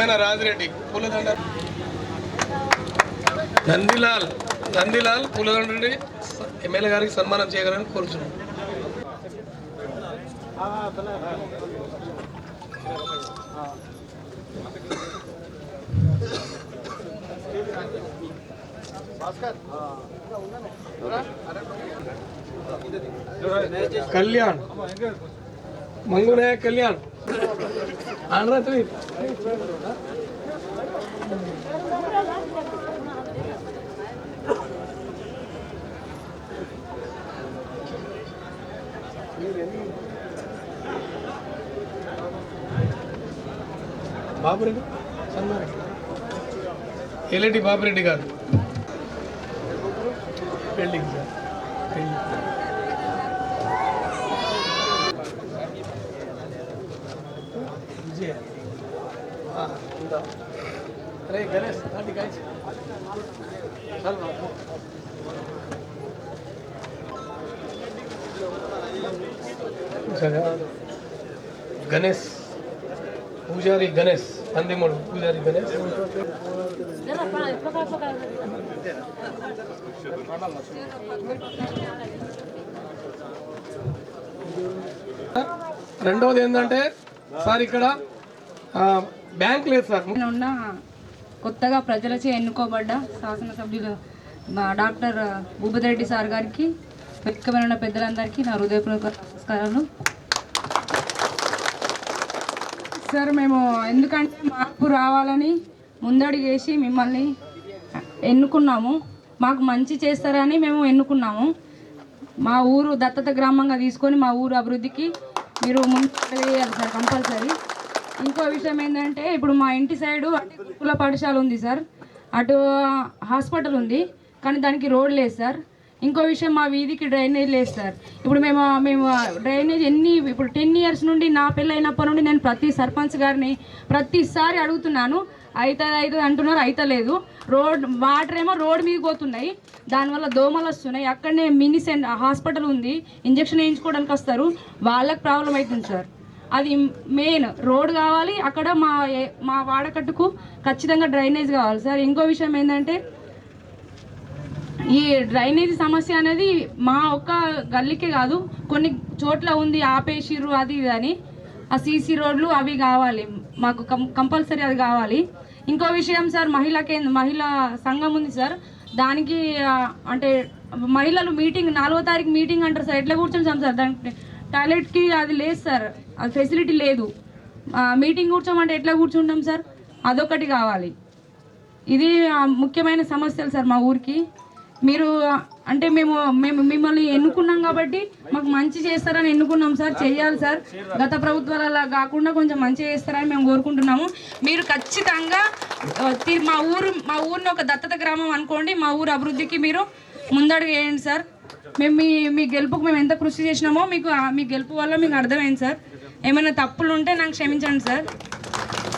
బొమ్మైన రాజిరెడ్డి పూలదండ. నందిలాల్ నందిలాల్ పూలదండ రెడ్డి ఎమ్మెల్యే గారికి సన్మానం చేయగలని కోరుచున్నాను కళ్యాణ్. మంగునే కళ్యాణ్. అనరా బాబురెడ్డి? సన్మారెడ్డి ఎల్ఎడి బాబురెడ్డి గారు. పెళ్ళికి సార్. పెళ్ళి ఉందా అరే గణేష్ నాటి కాయ చల్ గణేష్. పూజారి గణేష్. పందిమూడు పూజారి గణేష్. రెండవది ఏంటంటే సార్ ఇక్కడ బ్యాంక్ లేదు సార్. ఉన్న కొత్తగా ప్రజలచే ఎన్నుకోబడ్డ శాసనసభ్యులు మా డాక్టర్ భూపతిరెడ్డి సార్ గారికి వెనుకమైన ఉన్న పెద్దలందరికీ నా హృదయపూర్వక నమస్కారాలు. సార్ మేము ఎందుకంటే మార్పు రావాలని ముందడుగేసి మిమ్మల్ని ఎన్నుకున్నాము. మాకు మంచి చేస్తారని మేము ఎన్నుకున్నాము. మా ఊరు దత్తత గ్రామంగా తీసుకొని మా ఊరు అభివృద్ధికి మీరు ముందు వేయాలి సార్ కంపల్సరీ. ఇంకో విషయం ఏంటంటే ఇప్పుడు మా ఇంటి సైడు అంటే గురుకుల పాఠశాల ఉంది సార్. అటు హాస్పిటల్ ఉంది కానీ దానికి రోడ్ లేదు సార్. ఇంకో విషయం మా వీధికి డ్రైనేజ్ లేదు సార్. ఇప్పుడు మేము మేము డ్రైనేజ్ ఎన్ని ఇప్పుడు టెన్ ఇయర్స్ నుండి నా పెళ్ళైనప్పటి నుండి నేను ప్రతి సర్పంచ్ గారిని ప్రతిసారి అడుగుతున్నాను. అవుతుంది అవుతుంది అంటున్నారు అవుతలేదు రోడ్ వాటర్ ఏమో రోడ్ మీద పోతున్నాయి. దానివల్ల దోమలు వస్తున్నాయి. అక్కడనే మినీ సెంటర్ హాస్పిటల్ ఉంది. ఇంజక్షన్ వేయించుకోవడానికి వస్తారు. వాళ్ళకి ప్రాబ్లం అవుతుంది సార్. అది మెయిన్ రోడ్ కావాలి అక్కడ మా మా వాడకట్టుకు ఖచ్చితంగా డ్రైనేజ్ కావాలి. సార్ ఇంకో విషయం ఏంటంటే ఈ డ్రైనేజీ సమస్య అనేది మా ఒక్క గల్లీకే కాదు కొన్ని చోట్ల ఉంది ఆపేసిర్రు అది ఇది అని. ఆ సీసీ రోడ్లు అవి కావాలి మాకు కం కంపల్సరీ అది కావాలి. ఇంకో విషయం సార్ మహిళా కేంద్ర మహిళా సంఘం ఉంది సార్. దానికి అంటే మహిళలు మీటింగ్ నాలుగో తారీఖు మీటింగ్ అంటారు సార్. ఎట్లా కూర్చుంటాం సార్? దానికి టాయిలెట్కి అది లేదు సార్ అది ఫెసిలిటీ లేదు. మీటింగ్ కూర్చోమంటే ఎట్లా కూర్చుంటాం సార్? అదొకటి కావాలి. ఇది ముఖ్యమైన సమస్యలు సార్ మా ఊరికి. మీరు అంటే మేము మేము మిమ్మల్ని ఎన్నుకున్నాం కాబట్టి మాకు మంచి చేస్తారని ఎన్నుకున్నాం సార్ చెయ్యాలి సార్. గత ప్రభుత్వాలు అలా కాకుండా కొంచెం మంచి చేస్తారని మేము కోరుకుంటున్నాము. మీరు ఖచ్చితంగా మా ఊరు మా ఊరిని ఒక దత్తత గ్రామం అనుకోండి మా ఊరు అభివృద్ధికి మీరు ముందడుగు వేయండి సార్. మేము మీ మీ గెలుపుకు మేము ఎంత కృషి చేసినామో మీకు మీ గెలుపు వల్ల మీకు అర్థమైంది సార్. ఏమైనా తప్పులు ఉంటే నాకు క్షమించండి సార్.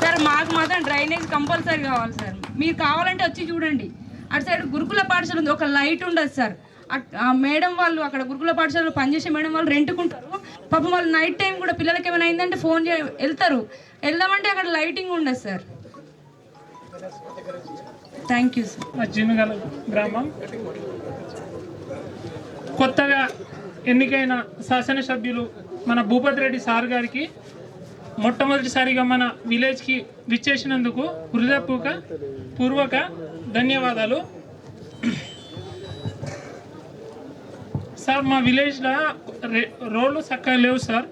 సార్ మాకు మాత్రం డ్రైనేజ్ కంపల్సరీ కావాలి సార్. మీరు కావాలంటే వచ్చి చూడండి. అటు సైడ్ గురుకుల పాఠశాల ఉంది ఒక లైట్ ఉండదు సార్. అట్- ఆ మేడం వాళ్ళు అక్కడ గురుకుల పాఠశాలలో పనిచేసే మేడం వాళ్ళు రెంట్కుంటారు. పాపం వాళ్ళు నైట్ టైం కూడా పిల్లలకి ఏమైనా అయిందంటే ఫోన్ చే వెళ్తారు. వెళ్దామంటే అక్కడ లైటింగ్ ఉండదు సార్. Thank you sir. మా గ్రామం. కొత్తగా ఎన్నికైన శాసనసభ్యులు మన భూపతి రెడ్డి సార్ గారికి మొట్టమొదటిసారిగా మన విలేజ్కి విచ్చేసినందుకు హృదయపూర్వక పూర్వక ధన్యవాదాలు. సార్ మా విలేజ్లో రే రోడ్లు చక్కగా లేవు సార్.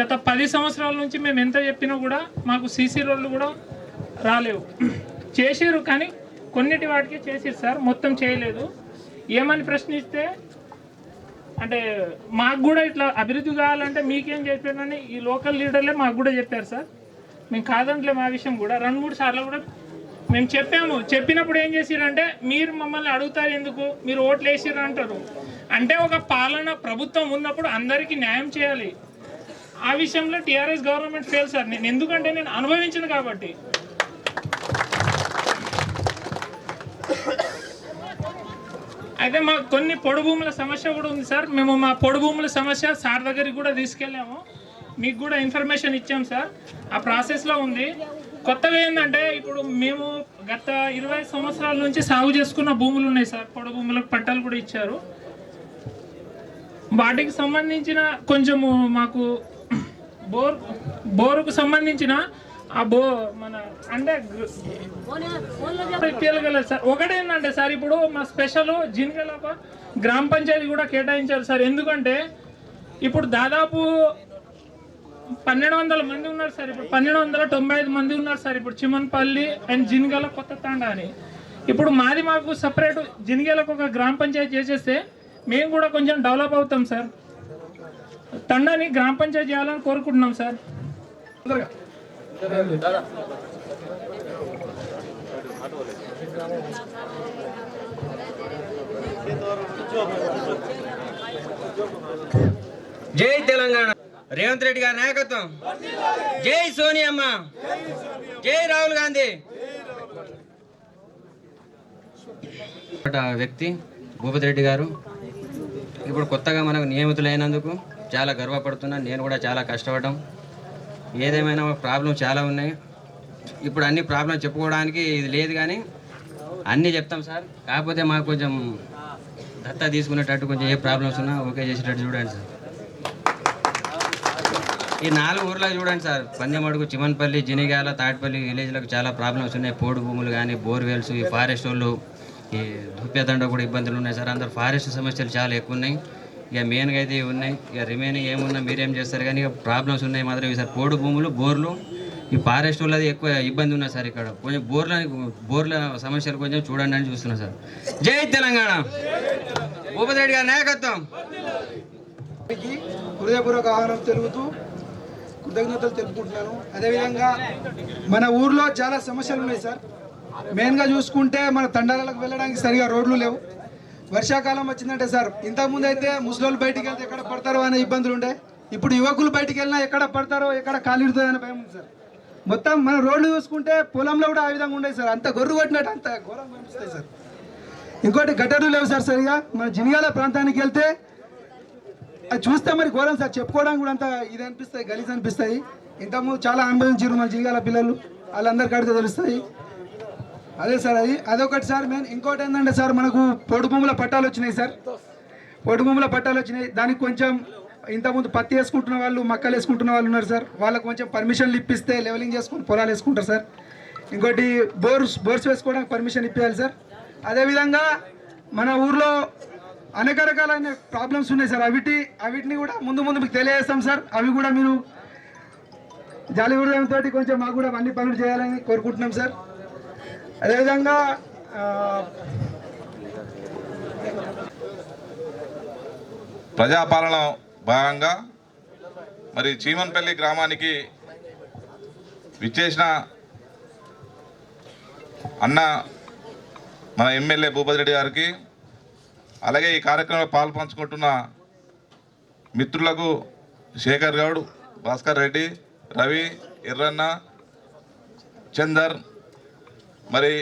గత పది సంవత్సరాల నుంచి మేము ఎంత చెప్పినా కూడా మాకు సీసీ రోడ్లు కూడా రాలేవు. చేసారు కానీ కొన్నిటి వాటికి చేసారు సార్. మొత్తం చేయలేదు. ఏమని ప్రశ్నిస్తే అంటే మాకు కూడా ఇట్లా అభివృద్ధి కావాలంటే మీకేం చెప్పారని ఈ లోకల్ లీడర్లే మాకు కూడా చెప్పారు సార్. మేము కాదంటలే మా విషయం కూడా. రెండు మూడు సార్లు కూడా మేము చెప్పాము. చెప్పినప్పుడు ఏం చేసిరంటే మీరు మమ్మల్ని అడుగుతారు ఎందుకు? మీరు ఓట్లు వేసిర్రు అంటారు. అంటే ఒక పాలన ప్రభుత్వం ఉన్నప్పుడు అందరికీ న్యాయం చేయాలి. ఆ విషయంలో టీఆర్ఎస్ గవర్నమెంట్ ఫెయిల్ సార్. నేను ఎందుకంటే నేను అనుభవించను కాబట్టి. అయితే మాకు కొన్ని పొడు భూముల సమస్య కూడా ఉంది సార్. మేము మా పొడు భూముల సమస్య సార్ దగ్గరికి కూడా తీసుకెళ్ళాము. మీకు కూడా ఇన్ఫర్మేషన్ ఇచ్చాం సార్. ఆ ప్రాసెస్లో ఉంది. కొత్తగా ఏంటంటే ఇప్పుడు మేము గత ఇరవై సంవత్సరాల నుంచి సాగు చేసుకున్న భూములు ఉన్నాయి సార్. పొడు భూములకు పట్టాలు కూడా ఇచ్చారు. వాటికి సంబంధించిన కొంచెము మాకు బోర్ బోరుకు సంబంధించిన అబ్బో మన అంటే ఇప్పించగలరు సార్. ఒకటేందంటే సార్ ఇప్పుడు మా స్పెషల్ జిన్గలప గ్రామ పంచాయతీ కూడా కేటాయించారు సార్. ఎందుకంటే ఇప్పుడు దాదాపు పన్నెండు వందల మంది ఉన్నారు సార్. ఇప్పుడు పన్నెండు వందల తొంభై ఐదు మంది ఉన్నారు సార్. ఇప్పుడు చిమన్పల్లి అండ్ జిన్గల కొత్త తాండా అని ఇప్పుడు మాది మాకు సపరేట్ జిన్గలకు ఒక గ్రామ పంచాయతీ చేసేస్తే మేము కూడా కొంచెం డెవలప్ అవుతాం సార్. తండాని గ్రామ పంచాయతీ చేయాలని కోరుకుంటున్నాం సార్. జై తెలంగాణ. రేవంత్ రెడ్డి గారి నాయకత్వం. జై సోనియమ్మ జై రాహుల్ గాంధీ. వ్యక్తి భూపతి రెడ్డి గారు. ఇప్పుడు కొత్తగా మనకు నియమితులైనందుకు చాలా గర్వపడుతున్నాను నేను కూడా చాలా కష్టపడ్డాం. ఏదేమైనా ప్రాబ్లం చాలా ఉన్నాయి. ఇప్పుడు అన్ని ప్రాబ్లం చెప్పుకోవడానికి ఇది లేదు కానీ అన్నీ చెప్తాం సార్. కాకపోతే మాకు కొంచెం దత్తా తీసుకునేటట్టు కొంచెం ఏ ప్రాబ్లమ్స్ ఉన్నా ఓకే చేసేటట్టు చూడండి సార్. ఈ నాలుగు ఊర్లకు చూడండి సార్. పందెమడుగు చిమన్పల్లి జినిగాల తాటిపల్లి విలేజ్లకు చాలా ప్రాబ్లమ్స్ ఉన్నాయి. పోడు భూములు కానీ బోర్వెల్స్ ఈ ఫారెస్ట్ వాళ్ళు ఈ దుప్యదండ కూడా ఇబ్బందులు ఉన్నాయి సార్. అందరు ఫారెస్ట్ సమస్యలు చాలా ఎక్కువ ఉన్నాయి. ఇక మెయిన్గా అయితే ఇవి ఉన్నాయి. ఇక రిమైనింగ్ ఏమున్నా మీరేం చేస్తారు? కానీ ఇక ప్రాబ్లమ్స్ ఉన్నాయి మాత్రం. ఇవి సార్ పోడు భూములు బోర్లు ఈ ఫారెస్ట్ వాళ్ళది ఎక్కువ ఇబ్బంది ఉన్నది సార్ ఇక్కడ. కొంచెం బోర్ల బోర్ల సమస్యలు కొంచెం చూడండి అని చూస్తున్నా సార్. జై తెలంగాణ! భూపతి రెడ్డి గారి నాయకత్వం! హృదయపూర్వక ఆహ్వానం తెలుగుతూ కృతజ్ఞతలు తెలుపుకుంటున్నాను. అదేవిధంగా మన ఊర్లో చాలా సమస్యలు ఉన్నాయి సార్. మెయిన్గా చూసుకుంటే మన తండాలకు వెళ్ళడానికి సరిగా రోడ్లు లేవు. వర్షాకాలం వచ్చిందంటే సార్ ఇంతకుముందు అయితే ముసలోళ్ళు బయటికి వెళ్తే ఎక్కడ పడతారో అనే ఇబ్బందులు ఉండే. ఇప్పుడు యువకులు బయటికి వెళ్ళినా ఎక్కడ పడతారో ఎక్కడ కాలిడుతుందో అనే భయం ఉంది సార్. మొత్తం మన రోడ్లు చూసుకుంటే పొలంలో కూడా ఆ విధంగా ఉండేది సార్. అంత గొర్రు కొట్టినట్టు అంత ఘోరంగా అనిపిస్తాయి సార్. ఇంకోటి గట్టర్లు లేవు సార్ సరిగా. మన జినియాల ప్రాంతానికి వెళ్తే అది చూస్తే మరి ఘోరం సార్. చెప్పుకోవడానికి కూడా అంత ఇది అనిపిస్తాయి గలీజ్ అనిపిస్తాయి. ఇంతకుముందు చాలా అనుభవించారు మన జినియాల పిల్లలు. వాళ్ళందరికీ అడిగితే తెలుస్తాయి. అదే సార్ అది అదొకటి సార్ మెయిన్ ఇంకోటి ఏంటంటే సార్ మనకు పొడు భూముల పట్టాలు వచ్చినాయి సార్. పొడు భూముల పట్టాలు వచ్చినాయి. దానికి కొంచెం ఇంతకుముందు పత్తి వేసుకుంటున్న వాళ్ళు మక్కలు వేసుకుంటున్న వాళ్ళు ఉన్నారు సార్. వాళ్ళకు కొంచెం పర్మిషన్లు ఇప్పిస్తే లెవెలింగ్ చేసుకుని పొలాలు వేసుకుంటారు సార్. ఇంకోటి బోర్స్ బోర్స్ వేసుకోవడానికి పర్మిషన్ ఇప్పించాలి సార్. అదేవిధంగా మన ఊర్లో అనేక రకాలైన ప్రాబ్లమ్స్ ఉన్నాయి సార్. అవిటి అవిటిని కూడా ముందు ముందు మీకు తెలియజేస్తాం సార్. అవి కూడా మీరు జాలి హృదయంతో కొంచెం మాకు కూడా అన్ని పనులు చేయాలని కోరుకుంటున్నాం సార్. అదేవిధంగా ప్రజాపాలన భాగంగా మరి చీమన్పల్లి గ్రామానికి విచ్చేసిన అన్న మన ఎమ్మెల్యే భూపతి రెడ్డి గారికి అలాగే ఈ కార్యక్రమంలో పాల్పంచుకుంటున్న మిత్రులకు శేఖర్ గౌడ్ భాస్కర్ రెడ్డి రవి ఎర్రన్న చందర్ మరి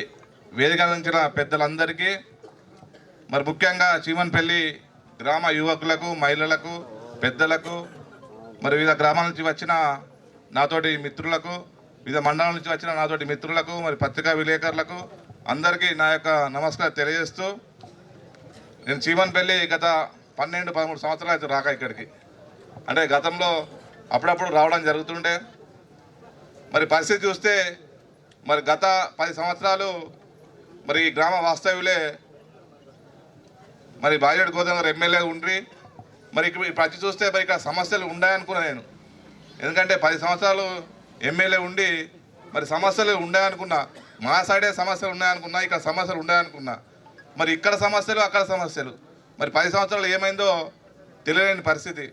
వేదిక నుంచిన పెద్దలందరికీ మరి ముఖ్యంగా చీమన్పల్లి గ్రామ యువకులకు మహిళలకు పెద్దలకు మరి వివిధ గ్రామాల నుంచి వచ్చిన నాతోటి మిత్రులకు వివిధ మండలం నుంచి వచ్చిన నాతోటి మిత్రులకు మరి పత్రికా విలేకరులకు అందరికీ నా యొక్క నమస్కారం తెలియజేస్తూ నేను చీమన్పల్లి గత పన్నెండు పదమూడు సంవత్సరాలు అయితే రాక ఇక్కడికి. అంటే గతంలో అప్పుడప్పుడు రావడం జరుగుతుండే. మరి పరిస్థితి చూస్తే మరి గత పది సంవత్సరాలు మరి ఈ గ్రామ వాస్తవ్యులే మరి బాజేడు గోదావరి గారు ఎమ్మెల్యే ఉండ్రి మరి ఇక్కడ ఇప్పుడు చూస్తే మరి ఇక్కడ సమస్యలు ఉన్నాయనుకున్నా నేను. ఎందుకంటే పది సంవత్సరాలు ఎమ్మెల్యే ఉండి మరి సమస్యలు ఉన్నాయనుకున్నా మా సైడే సమస్యలు ఉన్నాయనుకున్నా ఇక్కడ సమస్యలు ఉన్నాయనుకున్నా మరి ఇక్కడ సమస్యలు అక్కడ సమస్యలు. మరి పది సంవత్సరాలు ఏమైందో తెలియలేని పరిస్థితి.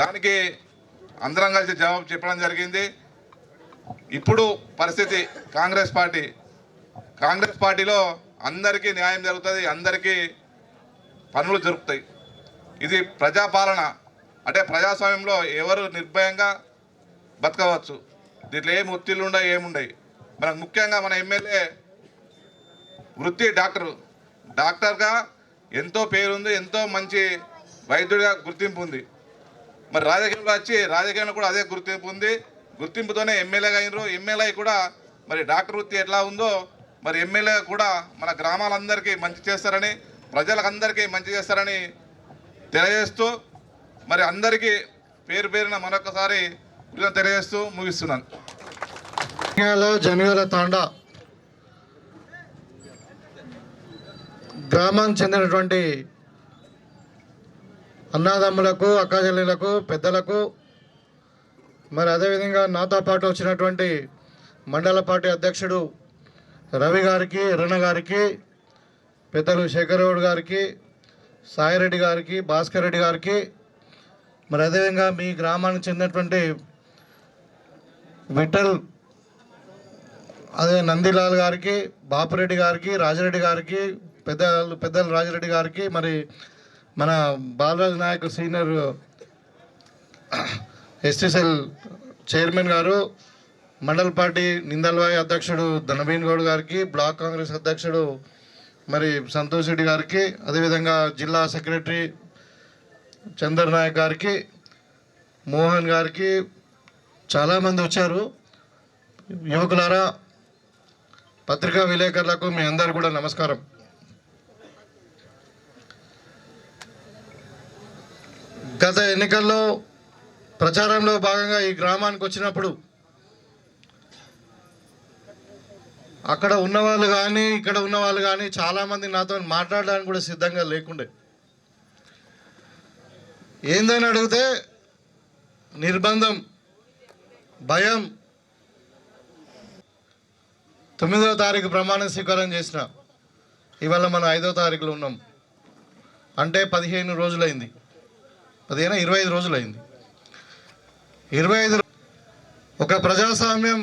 దానికి అందరం కలిసి జవాబు చెప్పడం జరిగింది. ఇప్పుడు పరిస్థితి కాంగ్రెస్ పార్టీ. కాంగ్రెస్ పార్టీలో అందరికీ న్యాయం జరుగుతుంది అందరికీ పనులు జరుగుతాయి ఇది ప్రజాపాలన. అంటే ప్రజాస్వామ్యంలో ఎవరు నిర్భయంగా బతకవచ్చు? దీంట్లో ఏం ఒత్తిళ్ళు ఉండవు ఏముండవు మనకు ముఖ్యంగా మన ఎమ్మెల్యే వృత్తి డాక్టర్. డాక్టర్గా ఎంతో పేరుంది ఎంతో మంచి వైద్యుడిగా గుర్తింపు ఉంది. మరి రాజకీయంలో వచ్చి రాజకీయంలో కూడా అదే గుర్తింపు ఉంది. గుర్తింపుతోనే ఎమ్మెల్యేగా అయినరు. ఎమ్మెల్యే కూడా మరి డాక్టర్ వృత్తి ఎట్లా ఉందో మరి ఎమ్మెల్యే కూడా మన గ్రామాలందరికీ మంచి చేస్తారని ప్రజలకందరికీ మంచి చేస్తారని తెలియజేస్తూ మరి అందరికీ పేరు పేరున మరొకసారి తెలియజేస్తూ ముగిస్తున్నాను. జనగాల తాండా. గ్రామానికి చెందినటువంటి అన్నాదమ్ములకు అక్కాచెల్లెలకు పెద్దలకు మరి అదేవిధంగా నాతో పాటు వచ్చినటువంటి మండల పార్టీ అధ్యక్షుడు రవి గారికి ఎర్రన్న గారికి పెద్దలు శేఖరరావు గారికి సాయిరెడ్డి గారికి భాస్కర్ రెడ్డి గారికి మరి అదేవిధంగా మీ గ్రామానికి చెందినటువంటి విఠల్ అదే నందిలాల్ గారికి బాపురెడ్డి గారికి రాజరెడ్డి గారికి పెద్దలు పెద్దలు రాజరెడ్డి గారికి మరి మన Balraj Nayak senior ST cell chairman గారు మండల్ పార్టీ నిందల్వాయి అధ్యక్షుడు ధనబీన్ గౌడ్ గారికి బ్లాక్ కాంగ్రెస్ అధ్యక్షుడు మరి సంతోష్ రెడ్డి గారికి అదేవిధంగా జిల్లా సెక్రటరీ చందర్ నాయక్ గారికి మోహన్ గారికి చాలామంది వచ్చారు. యువకులారా పత్రికా విలేకరులకు మీ అందరు కూడా నమస్కారం. గత ఎన్నికల్లో ప్రచారంలో భాగంగా ఈ గ్రామానికి వచ్చినప్పుడు అక్కడ ఉన్నవాళ్ళు కానీ ఇక్కడ ఉన్నవాళ్ళు కానీ చాలామంది నాతో మాట్లాడడానికి కూడా సిద్ధంగా లేకుండే. ఏందని అడిగితే నిర్బంధం భయం. తొమ్మిదవ తారీఖు ప్రమాణ స్వీకారం చేసిన ఇవాళ మనం ఐదో తారీఖులో ఉన్నాం. అంటే పదిహేను రోజులైంది. పదిహేను ఇరవై ఐదు రోజులైంది. ఇరవై ఐదు ఒక ప్రజాస్వామ్యం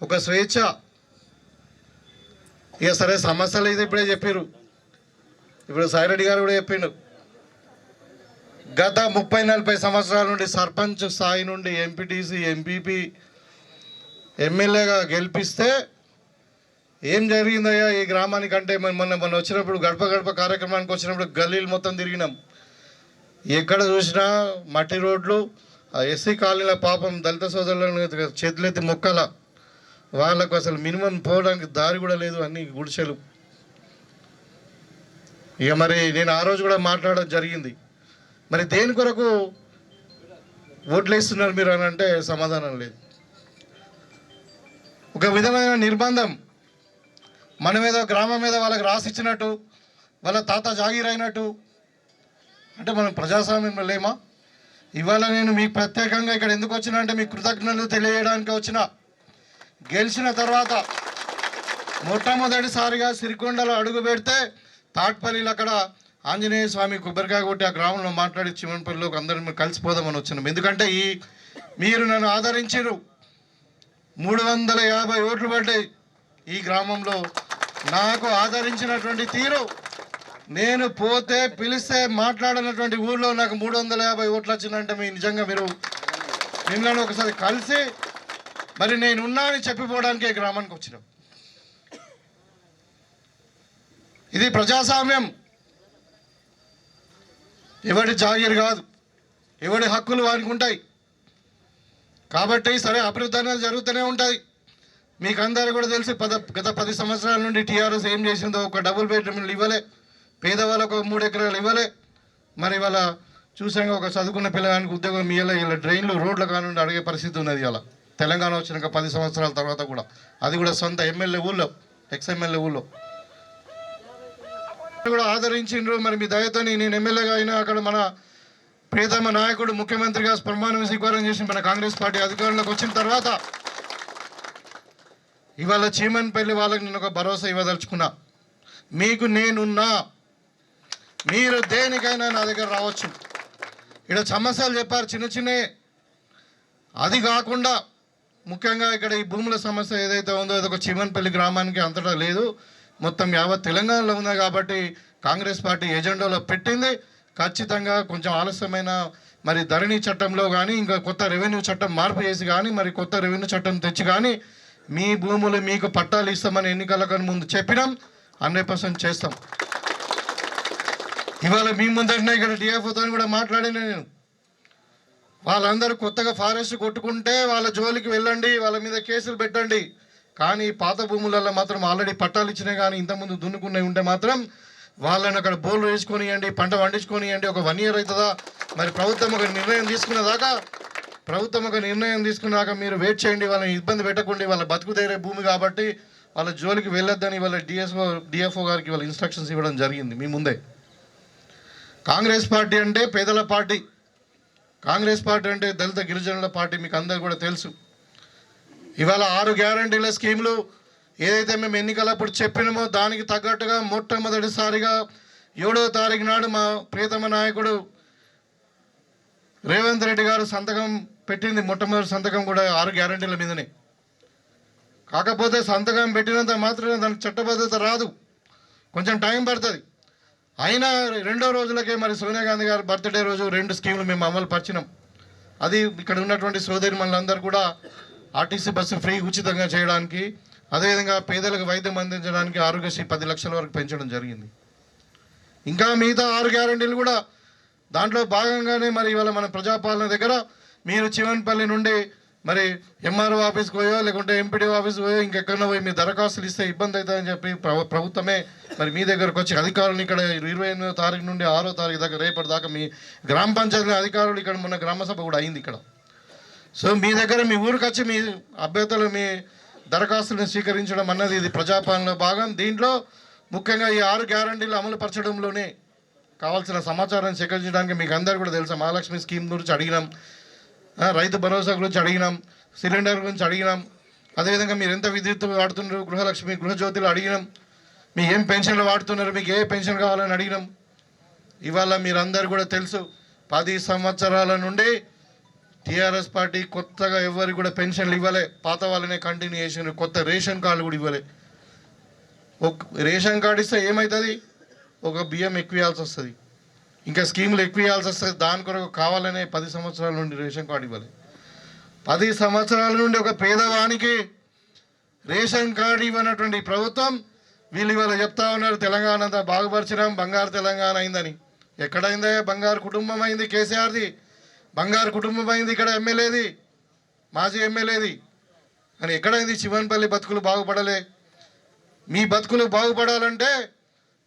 ఒక స్వేచ్ఛ. ఇక సరే సమస్యలు అయితే ఇప్పుడే చెప్పారు ఇప్పుడు సాయిరెడ్డి గారు కూడా చెప్పిండు. గత ముప్పై నలభై సంవత్సరాల నుండి సర్పంచ్ స్థాయి నుండి ఎంపీటీసీ ఎంపీపీ ఎమ్మెల్యేగా గెలిపిస్తే ఏం జరిగిందయ్యా ఈ గ్రామానికి అంటే మన మొన్న మొన్న వచ్చినప్పుడు గడప గడప కార్యక్రమానికి వచ్చినప్పుడు గల్లీలు మొత్తం తిరిగినాం. ఎక్కడ చూసినా మట్టి రోడ్లు ఆ ఎస్సీ కాలనీల పాపం దళిత సోదరులను చేతులెత్తి మొక్కల వాళ్ళకు అసలు మినిమం పోవడానికి దారి కూడా లేదు అన్ని గుడిసెలు. ఇక మరి నేను ఆ రోజు కూడా మాట్లాడడం జరిగింది. మరి దేని కొరకు ఓట్లేస్తున్నారు మీరు అని అంటే సమాధానం లేదు. ఒక విధమైన నిర్బంధం మన మీద గ్రామం మీద వాళ్ళకి రాసిచ్చినట్టు వాళ్ళ తాత జాగీర్ అయినట్టు అంటే మనం ప్రజాస్వామ్యంలో లేమా? ఇవాళ నేను మీకు ప్రత్యేకంగా ఇక్కడ ఎందుకు వచ్చిన అంటే మీకు కృతజ్ఞతలు తెలియజేయడానికి వచ్చిన. గెలిచిన తర్వాత మొట్టమొదటిసారిగా సిరికొండలో అడుగు పెడితే తాట్పల్లిలో అక్కడ ఆంజనేయ స్వామి కొబ్బరికాయ కొట్టి ఆ గ్రామంలో మాట్లాడి చివరిపల్లిలోకి అందరం కలిసిపోదామని వచ్చినాం. ఎందుకంటే ఈ మీరు నన్ను ఆదరించారు మూడు వందల యాభై ఓట్లు పడ్డాయి ఈ గ్రామంలో. నాకు ఆదరించినటువంటి తీరు నేను పోతే పిలిస్తే మాట్లాడినటువంటి ఊళ్ళో నాకు మూడు వందల యాభై ఓట్లు వచ్చిందంటే మీ నిజంగా మీరు మిమ్మల్ని ఒకసారి కలిసి మరి నేనున్నా అని చెప్పిపోవడానికి ఈ గ్రామానికి వచ్చినాం. ఇది ప్రజాస్వామ్యం. ఎవడి జాగీర్ కాదు. ఎవడి హక్కులు వారికి ఉంటాయి. కాబట్టి సరే అభివృద్ధి అనేది జరుగుతూనే ఉంటుంది మీకు అందరూ కూడా తెలిసి పద గత పది సంవత్సరాల నుండి టీఆర్ఎస్ ఏం చేసిందో ఒక డబుల్ బెడ్రూమ్లు ఇవ్వలే. పేదవాళ్ళకు ఒక మూడు ఎకరాలు ఇవ్వలే. మరి వాళ్ళ చూసాక ఒక చదువుకున్న పిల్లగానికి ఉద్యోగం ఇవ్వలే ఇలా డ్రైన్లు రోడ్లు కానుండి అడిగే పరిస్థితి ఉన్నది ఇలా తెలంగాణ వచ్చినాక పది సంవత్సరాల తర్వాత కూడా. అది కూడా సొంత ఎమ్మెల్యే ఊళ్ళో ఎక్స్ఎమ్మెల్యే ఊళ్ళో. కూడా ఆదరించిండ్రు. మరి మీ దయతోని నేను ఎమ్మెల్యేగా అయినా అక్కడ మన ప్రియతమ నాయకుడు ముఖ్యమంత్రిగా ప్రమాణం స్వీకారం చేసి మన కాంగ్రెస్ పార్టీ అధికారంలోకి వచ్చిన తర్వాత ఇవాళ చీమన్పల్లి వాళ్ళకి నేను ఒక భరోసా ఇవ్వదలుచుకున్నా. మీకు నేనున్నా. మీరు దేనికైనా నా దగ్గర రావచ్చు. ఇక్కడ సమస్యలు చెప్పారు చిన్న చిన్నవి అది కాకుండా ముఖ్యంగా ఇక్కడ ఈ భూముల సమస్య ఏదైతే ఉందో అది ఒక చిమన్పల్లి గ్రామానికి అంతటా లేదు. మొత్తం యావత్ తెలంగాణలో ఉంది కాబట్టి కాంగ్రెస్ పార్టీ ఎజెండాలో పెట్టింది. ఖచ్చితంగా కొంచెం ఆలస్యమైన మరి ధరణి చట్టంలో కానీ ఇంకా కొత్త రెవెన్యూ చట్టం మార్పు చేసి కానీ మరి కొత్త రెవెన్యూ చట్టం తెచ్చి కానీ మీ భూములు మీకు పట్టాలు ఇస్తామని ఎన్నికల ముందు చెప్పినాం. హండ్రెడ్ పర్సెంట్ చేస్తాం. ఇవాళ మీ ముందరనే ఇక్కడ డిఎఫ్ఓతో కూడా మాట్లాడాను నేను. వాళ్ళందరూ కొత్తగా ఫారెస్ట్ కొట్టుకుంటే వాళ్ళ జోలికి వెళ్ళండి వాళ్ళ మీద కేసులు పెట్టండి. కానీ పాత భూములలో మాత్రం ఆల్రెడీ పట్టాలు ఇచ్చినాయి కానీ ఇంతకుముందు దున్నుకున్నవి ఉంటే మాత్రం వాళ్ళని అక్కడ బోర్లు వేసుకొనియండి పంట పండించుకొనియండి ఒక వన్ ఇయర్ అవుతుందా? మరి ప్రభుత్వం ఒక నిర్ణయం తీసుకున్న దాకా ప్రభుత్వం ఒక నిర్ణయం తీసుకున్నాక మీరు వెయిట్ చేయండి వాళ్ళని ఇబ్బంది పెట్టకండి వాళ్ళ బతుకుదేరే భూమి కాబట్టి వాళ్ళ జోలికి వెళ్ళొద్దని వాళ్ళ డిఎస్ఓ డిఎఫ్ఓ గారికి వాళ్ళ ఇన్స్ట్రక్షన్స్ ఇవ్వడం జరిగింది మీ ముందే. కాంగ్రెస్ పార్టీ అంటే పేదల పార్టీ. కాంగ్రెస్ పార్టీ అంటే దళిత గిరిజనుల పార్టీ మీకు అందరు కూడా తెలుసు. ఇవాళ ఆరు గ్యారంటీల స్కీములు ఏదైతే మేము ఎన్నికలప్పుడు చెప్పినామో దానికి తగ్గట్టుగా మొట్టమొదటిసారిగా ఏడో తారీఖు నాడు మా ప్రియతమ నాయకుడు రేవంత్ రెడ్డి గారు సంతకం పెట్టింది. మొట్టమొదటి సంతకం కూడా ఆరు గ్యారంటీల మీదనే. కాకపోతే సంతకం పెట్టినంత మాత్రమే దానికి చట్టబద్ధత రాదు. కొంచెం టైం పడుతుంది. అయినా రెండో రోజులకే మరి సోనియా గాంధీ గారి బర్త్డే రోజు రెండు స్కీములు మేము అమలు పరిచినాం. అది ఇక్కడ ఉన్నటువంటి సోదరి మనందరూ కూడా ఆర్టీసీ బస్సు ఫ్రీ ఉచితంగా చేయడానికి అదేవిధంగా పేదలకు వైద్యం అందించడానికి ఆరోగ్యశ్రీ పది లక్షల వరకు పెంచడం జరిగింది. ఇంకా మిగతా ఆరు గ్యారంటీలు కూడా దాంట్లో భాగంగానే మరి ఇవాళ మన ప్రజాపాలన దగ్గర మీరు చివన్పల్లి నుండి మరి ఎంఆర్ఓ ఆఫీస్కి పోయో లేకుంటే ఎంపీడీ ఆఫీస్కి పోయో ఇంకెక్కడో పోయి మీ దరఖాస్తులు ఇస్తే ఇబ్బంది అవుతుందని చెప్పి ప్రభుత్వమే మరి మీ దగ్గరకు వచ్చి అధికారులు ఇక్కడ ఇరవై ఎనిమిదో తారీఖు నుండి ఆరో తారీఖు దాకా రేపటి దాకా మీ గ్రామ పంచాయతీ అధికారులు ఇక్కడ మొన్న గ్రామ సభ కూడా అయింది ఇక్కడ. సో మీ దగ్గర మీ ఊరికి వచ్చి మీ అభ్యర్థులు మీ దరఖాస్తులను స్వీకరించడం అన్నది ఇది ప్రజాపాలనలో భాగం. దీంట్లో ముఖ్యంగా ఈ ఆరు గ్యారంటీలు అమలు పరచడంలోనే కావాల్సిన సమాచారం సేకరించడానికి మీకు అందరు కూడా తెలుసా మహాలక్ష్మి స్కీమ్ గురించి అడిగినాం. రైతు భరోసా గురించి అడిగినాం సిలిండర్ గురించి అడిగినాం అదేవిధంగా మీరు ఎంత విద్యుత్ వాడుతున్నారు గృహలక్ష్మి గృహజ్యోతిలో అడిగినాం మీ ఏం పెన్షన్లు వాడుతున్నారు మీకు ఏ పెన్షన్ కావాలని అడిగినాం. ఇవాళ మీరందరూ కూడా తెలుసు పది సంవత్సరాల నుండి టీఆర్ఎస్ పార్టీ కొత్తగా ఎవరికి కూడా పెన్షన్లు ఇవ్వలే పాత వాళ్ళనే కంటిన్యూ చేసిన కొత్త రేషన్ కార్డు కూడా ఇవ్వలే. ఒక రేషన్ కార్డు ఇస్తే ఏమవుతుంది ఒక బియ్యం ఎక్కువ ఇవ్వాల్సి వస్తుంది. ఇంకా స్కీములు ఎక్కువ ఇవ్వాల్సి వస్తుంది దాని కొరకు కావాలనే పది సంవత్సరాల నుండి రేషన్ కార్డు ఇవ్వాలి. పది సంవత్సరాల నుండి ఒక పేదవానికి రేషన్ కార్డు ఇవ్వనటువంటి ప్రభుత్వం వీళ్ళు ఇవాళ చెప్తా ఉన్నారు తెలంగాణ అంతా బాగుపరిచినాం బంగారు తెలంగాణ అయిందని. ఎక్కడైందే? బంగారు కుటుంబం అయింది కేసీఆర్ది. బంగారు కుటుంబం అయింది ఇక్కడ ఎమ్మెల్యేది మాజీ ఎమ్మెల్యేది. అని ఎక్కడైంది? శివన్పల్లి బతుకులు బాగుపడలే. మీ బతుకులు బాగుపడాలంటే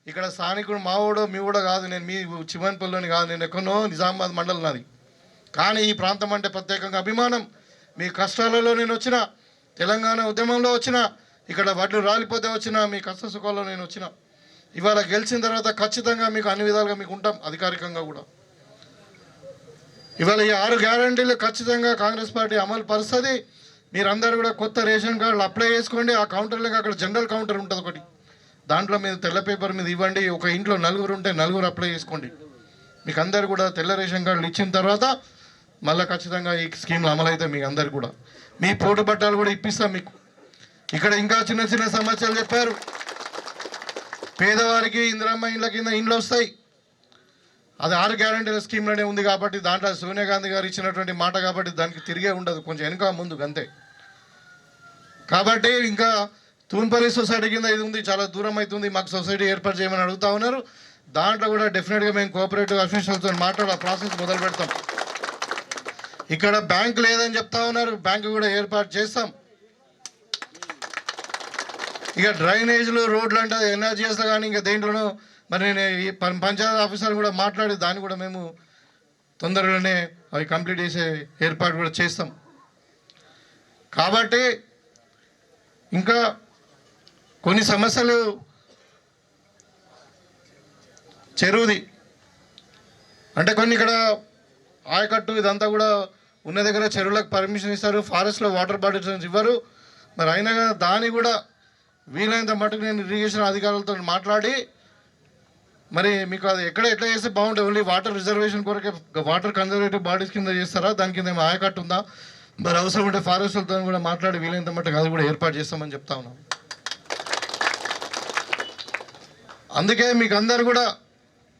ఇక్కడ స్థానికుడు మావోడో మీ కూడా కాదు నేను మీ చివన్పల్లిలోని కాదు నేను ఎక్కడో నిజామాబాద్ మండలం నాది. కానీ ఈ ప్రాంతం అంటే ప్రత్యేకంగా అభిమానం. మీ కష్టాలలో నేను వచ్చిన తెలంగాణ ఉద్యమంలో వచ్చిన ఇక్కడ వడ్లు రాలిపోతే వచ్చిన మీ కష్ట సుఖాల్లో నేను వచ్చిన. ఇవాళ గెలిచిన తర్వాత ఖచ్చితంగా మీకు అన్ని విధాలుగా మీకు ఉంటాం అధికారికంగా కూడా. ఇవాళ ఈ ఆరు గ్యారంటీలు ఖచ్చితంగా కాంగ్రెస్ పార్టీ అమలు పరుస్తుంది. మీరందరూ కూడా కొత్త రేషన్ కార్డులు అప్లై చేసుకోండి. ఆ కౌంటర్లో అక్కడ జనరల్ కౌంటర్ ఉంటుంది ఒకటి. దాంట్లో మీరు తెల్ల పేపర్ మీద ఇవ్వండి. ఒక ఇంట్లో నలుగురు ఉంటే నలుగురు అప్లై చేసుకోండి. మీకు అందరు కూడా తెల్ల రేషన్ కార్డులు ఇచ్చిన తర్వాత మళ్ళీ ఖచ్చితంగా ఈ స్కీమ్లు అమలైతే మీకు అందరు కూడా. మీ పోటు బట్టాలు కూడా ఇప్పిస్తాం మీకు. ఇక్కడ ఇంకా చిన్న చిన్న సమస్యలు చెప్పారు. పేదవారికి ఇందిరమ్మ ఇండ్ల కింద ఇండ్లు వస్తాయి. అది ఆరు గ్యారంటీల స్కీమ్లోనే ఉంది కాబట్టి దాంట్లో సోనియా గాంధీ గారు ఇచ్చినటువంటి మాట కాబట్టి దానికి తిరిగే ఉండదు. కొంచెం వెనుక ముందు అంతే. కాబట్టి ఇంకా తూన్పల్లి సొసైటీ కింద ఇది ఉంది చాలా దూరం అవుతుంది మాకు సొసైటీ ఏర్పాటు చేయమని అడుగుతా ఉన్నారు. దాంట్లో కూడా డెఫినెట్గా మేము కోఆపరేటివ్ అఫీషియల్స్తో మాట్లాడి ఆ ప్రాసెస్ మొదలు పెడతాం. ఇక్కడ బ్యాంక్ లేదని చెప్తా ఉన్నారు బ్యాంకు కూడా ఏర్పాటు చేస్తాం. ఇక డ్రైనేజ్లు రోడ్లు అంటే ఎన్ఆర్జీఎస్లో కానీ ఇంకా దేంట్లోనూ మరి నేను ఈ పం- పంచాయతీ ఆఫీసర్ కూడా మాట్లాడి దాన్ని కూడా మేము తొందరగానే అవి కంప్లీట్ చేసే ఏర్పాటు కూడా చేస్తాం. కాబట్టి ఇంకా కొన్ని సమస్యలు చెరువుది. అంటే కొన్ని ఇక్కడ ఆయకట్టు ఇదంతా కూడా ఉన్న దగ్గర చెరువులకు పర్మిషన్ ఇస్తారు ఫారెస్ట్లో వాటర్ బాడీస్ ఇవ్వరు. మరి అయినా దాన్ని కూడా వీలైనంత మటుకు నేను ఇరిగేషన్ అధికారులతో మాట్లాడి మరి మీకు అది ఎక్కడ ఎట్లా చేస్తే బాగుంటుంది? ఓన్లీ వాటర్ రిజర్వేషన్ కొరకే వాటర్ కన్జర్వేటివ్ బాడీస్ కింద చేస్తారా? దాని కింద ఏమైనా ఆయకట్టు ఉందా? మరి అవసరం ఉంటే ఫారెస్ట్లతో కూడా మాట్లాడి వీలైనంత మటుకు అది కూడా ఏర్పాటు చేస్తామని చెప్తా ఉన్నాం. అందుకే మీకు అందరు కూడా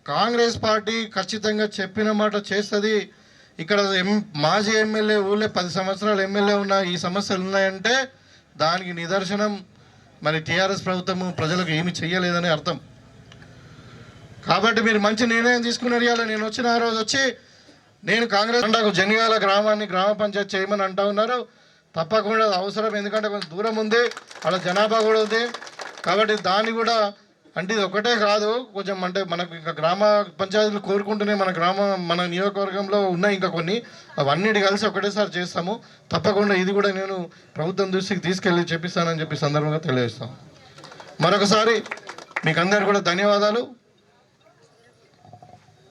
కాంగ్రెస్ పార్టీ ఖచ్చితంగా చెప్పిన మాట చేస్తుంది. ఇక్కడ ఎం మాజీ ఎమ్మెల్యే ఊళ్ళో పది సంవత్సరాలు ఎమ్మెల్యే ఉన్న ఈ సమస్యలు ఉన్నాయంటే దానికి నిదర్శనం మరి టీఆర్ఎస్ ప్రభుత్వము ప్రజలకు ఏమి చేయలేదని అర్థం. కాబట్టి మీరు మంచి నిర్ణయం తీసుకున్నారు ఇవాళ నేను వచ్చిన ఆ రోజు వచ్చి నేను కాంగ్రెస్ అంటాకు జనియాల గ్రామాన్ని గ్రామ పంచాయతీ చేయమని అంటా ఉన్నారు. తప్పకుండా అవసరం ఎందుకంటే కొంచెం దూరం ఉంది. అలా జనాభా కూడా ఉంది. కాబట్టి దాన్ని కూడా అంటే ఇది ఒకటే కాదు కొంచెం అంటే మనకు ఇంకా గ్రామ పంచాయతీలు కోరుకుంటూనే మన గ్రామ మన నియోజకవర్గంలో ఉన్నాయి ఇంకా కొన్ని. అవన్నిటి కలిసి ఒకటేసారి చేస్తాము. తప్పకుండా ఇది కూడా నేను ప్రభుత్వం దృష్టికి తీసుకెళ్ళి చెప్పిస్తానని చెప్పి సందర్భంగా తెలియజేస్తాను మరొకసారి మీకు అందరు కూడా ధన్యవాదాలు.